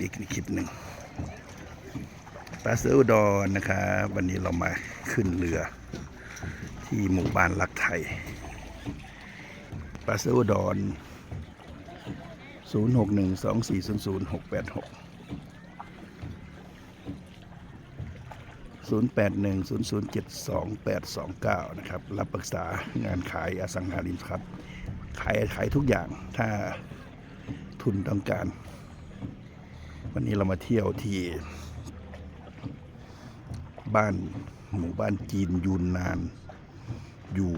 อีกคลิปหนึ่งปลาเสืออุดรนะครับวันนี้เรามาขึ้นเรือ ที่หมู่บ้านรักไทยปลาเสืออุดร0 6 1 2 4 0 0 6 8 6 0 8 1 0 0 7 2 8 2 9 นะครับ รับปรึกษางานขายอสังหาริมทรัพย์ขายขายทุกอย่างถ้าทุนต้องการ วันนี้เรามาเที่ยวที่บ้านหมู่บ้านจีนยูนนาน อยู่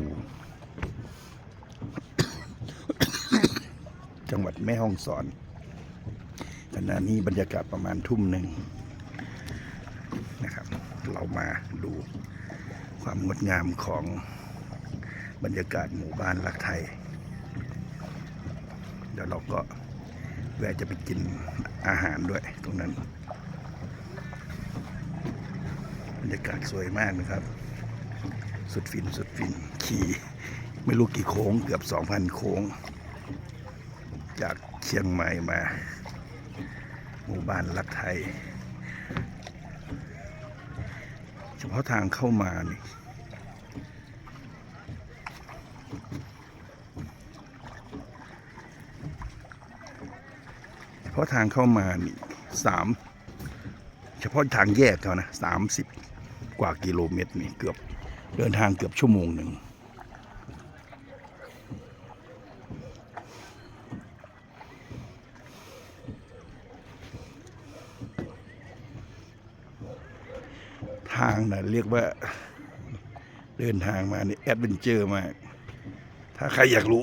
จังหวัดแม่ฮ่องสอนขณะนี้บรรยากาศประมาณทุ่มหนึ่งนะครับ เรามาดูความงดงามของบรรยากาศหมู่บ้านรักไทย เดี๋ยวเราก็ แวะจะไปกินอาหารด้วยตรงนั้นบรรยากาศสวยมากนะครับ สุดฟินสุดฟินขี่ไม่รู้กี่โค้งเกือบ 2,000 โค้ง จากเชียงใหม่มา หมู่บ้านรักไทย เฉพาะทางเข้ามานี่ เฉพาะทางเข้ามานี่สามเฉพาะทางแยกเขานะสามสิบกว่ากิโลเมตรนี่เกือบเดินทางเกือบชั่วโมงหนึ่งทางนะเรียกว่าเดินทางมานี่แอดเวนเจอร์มาก ถ้าใครอยากรู้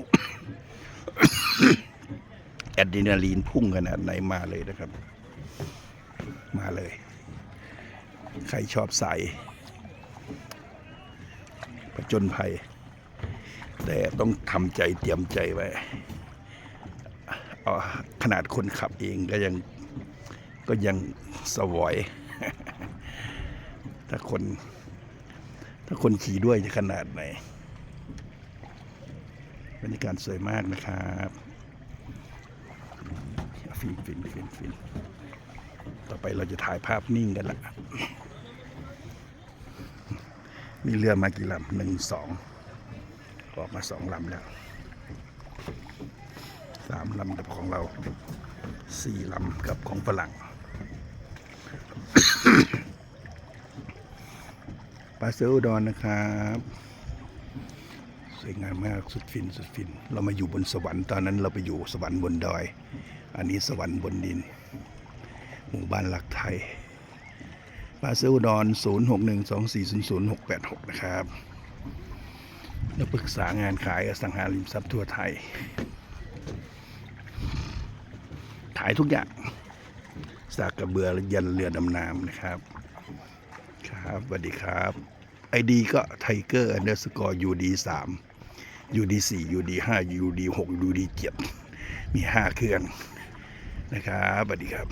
แอดรีนาลีนพุ่งขนาดไหนมาเลยนะครับ มาเลย ใครชอบสายผจญภัย แต่ต้องทำใจเตรียมใจไว้เอาขนาดคนขับเองก็ยังก็ยังสวอย ถ้าคน ถ้าคนขี่ด้วยจะขนาดไหนบรรยากาศสวยมากนะครับ ฟินฟินฟินฟินต่อไปเราจะถ่ายภาพนิ่งกันละมีเรือมากี่ลำหนึ่งสองออกมาสองลำแล้วสามลำกับของเราสี่ลำกับของฝรั่งปลาเสืออุดรนะครับ สวยงามมากสุดฟินสุดฟิน เรามาอยู่บนสวรรค์ตอนนั้นเราไปอยู่สวรรค์บนดอย อันนี้สวรรค์บนดิน หมู่บ้านหลักไทยปลาเสืออุดร0 6 1 2 4 0 0 6 8 6 นะครับเราปรึกษางานขายอสังหาริมทรัพย์ทั่วไทย ขายทุกอย่างสากกระเบือยันเรือดำน้ำนะครับ ครับสวัสดีครับไอดีก็ไทเกอร์ u นเดอร์สกอร์ยูดีสาม ยูดีสี่ยูดีห้ายูดีหกยูดีเจ็ดมีห้าเครื่องนะครับสวัสดีครับ